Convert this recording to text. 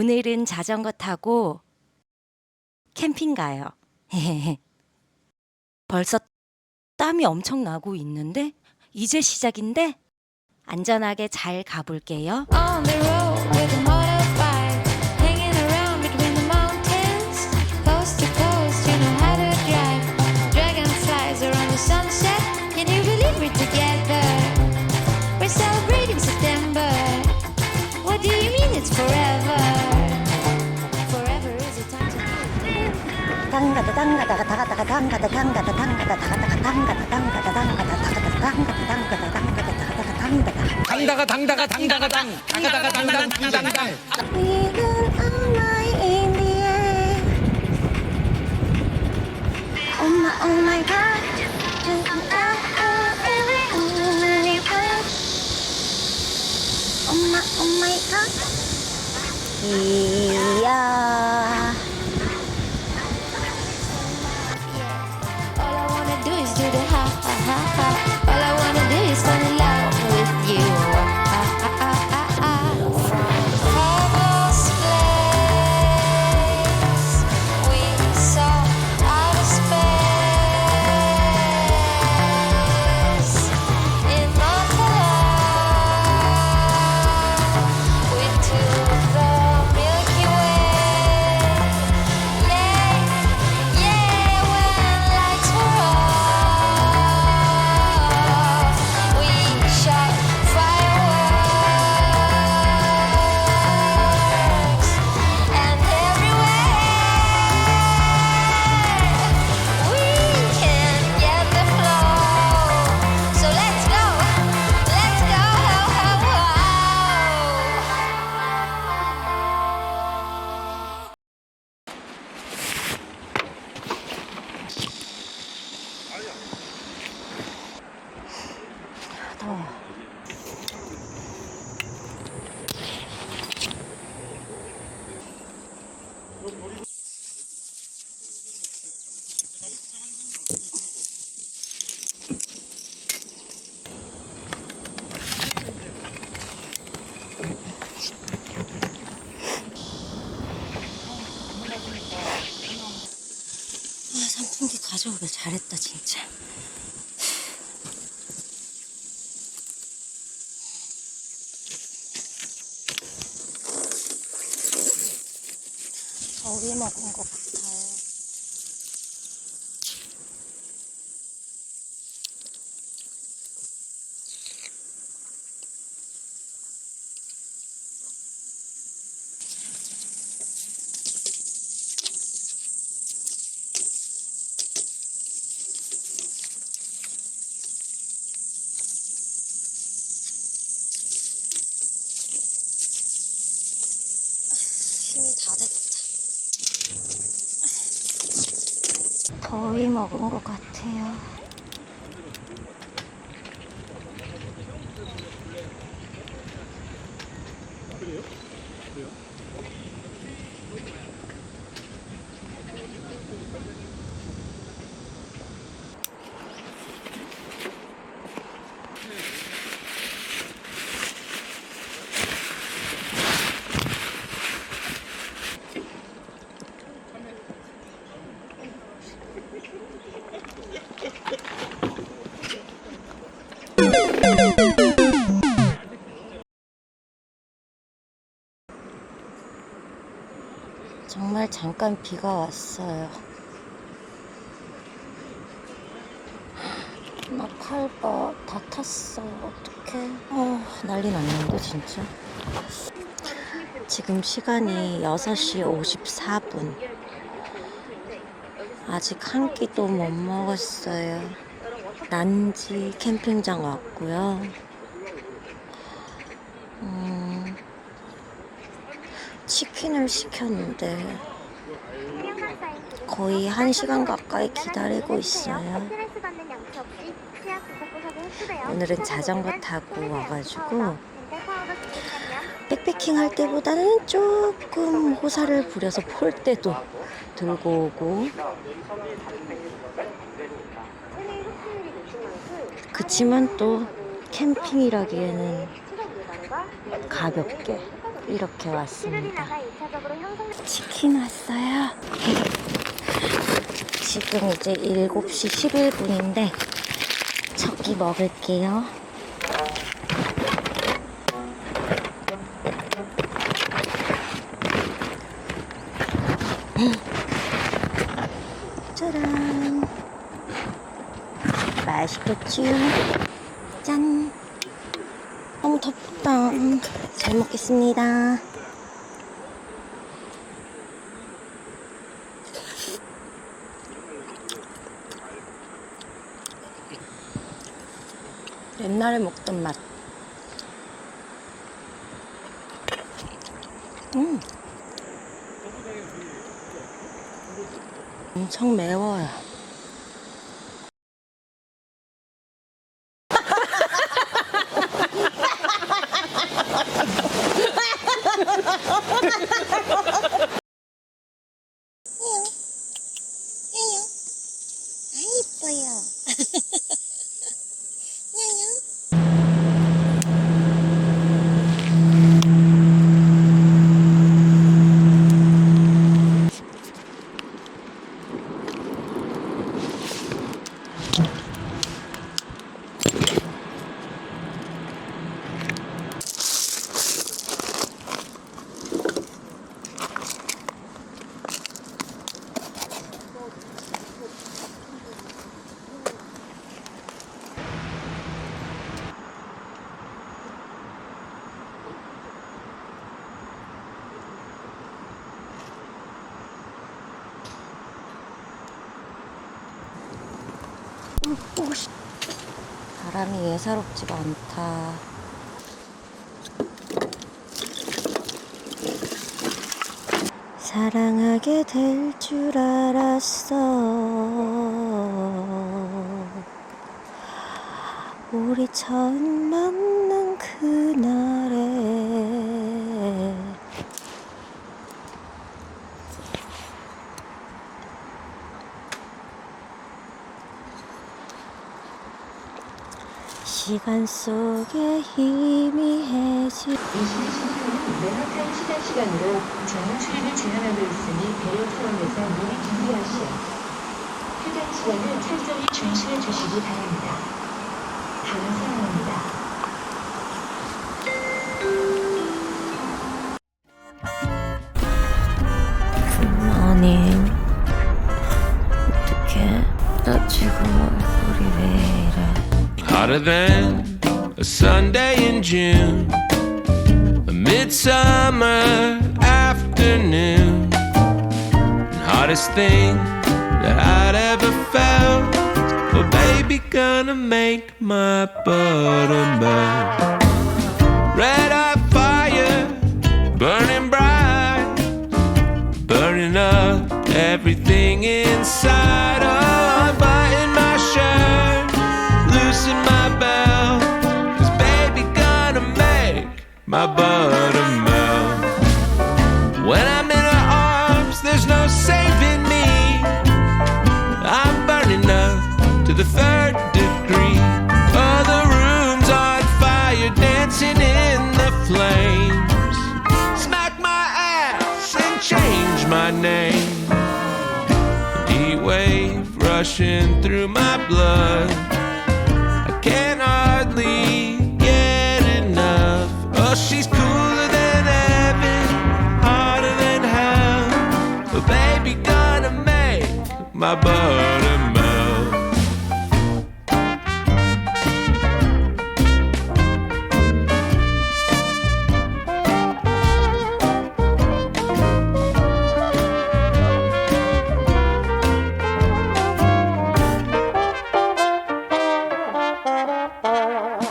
오늘은 자전거 타고 캠핑 가요. 벌써 땀이 엄청 나고 있는데 이제 시작인데 안전하게 잘 가볼게요. On the 당가다 당가다가 다가다가 당가다 당가다 당가다 다가다가 당가다 당가다 당가다 다가다가 당가다 당가다 당가다 다가다가 당가다 당다가 당다가 당다가 당 당다가 당당 당당당 Even on my India. Oh my, oh my God. Oh my, oh my God. 가져오길 잘했다 진짜. 더위 먹은 것 같아요. 힘이 다 됐다. 더위 먹은 것 같아요. 정말 잠깐 비가 왔어요. 나 팔봐 다 탔어. 어떡해. 어, 난리 났는데 진짜. 지금 시간이 6시 54분. 아직 한 끼도 못 먹었어요. 난지 캠핑장 왔고요. 음, 치킨을 시켰는데 거의 한 시간 가까이 기다리고 있어요. 오늘은 자전거 타고 와가지고 백패킹 할 때보다는 조금 호사를 부려서 폴대도 들고 오고 그치만 또 캠핑이라기에는 가볍게 이렇게 왔습니다. 치킨 왔어요. 지금 이제 7시 11분인데 첫끼 먹을게요. 짜란. 맛있겠지? 짠. 너무 덥다. 잘 먹겠습니다. 옛날에 먹던 맛. 음. 엄청 매워요. 아, 이뻐요. 바람이 예사롭지가 않다. 사랑하게 될 줄 알았어. 우리 처음 만난 그날에 시간 속에 희미해지 맨하탄 시간 시간으로 전용 출입을 제한하고 있으니 배려 포함해서 미리 준비하시오. 휴전 시간은 철저히 준수해 주시기 바랍니다. Hotter than a Sunday in June, a midsummer afternoon. Hottest thing that I'd ever felt. Oh, baby, gonna make my butter melt. Red hot fire, burning bright, burning up everything inside. Oh, button my shirt, loosen my belt. Cause baby gonna make my butter melt. When I'm in her arms, there's no saving me. I'm burning up to the third degree. Oh, the room's on fire, dancing in the flames. Smack my ass and change my name. Heat wave rushing through my blood. above.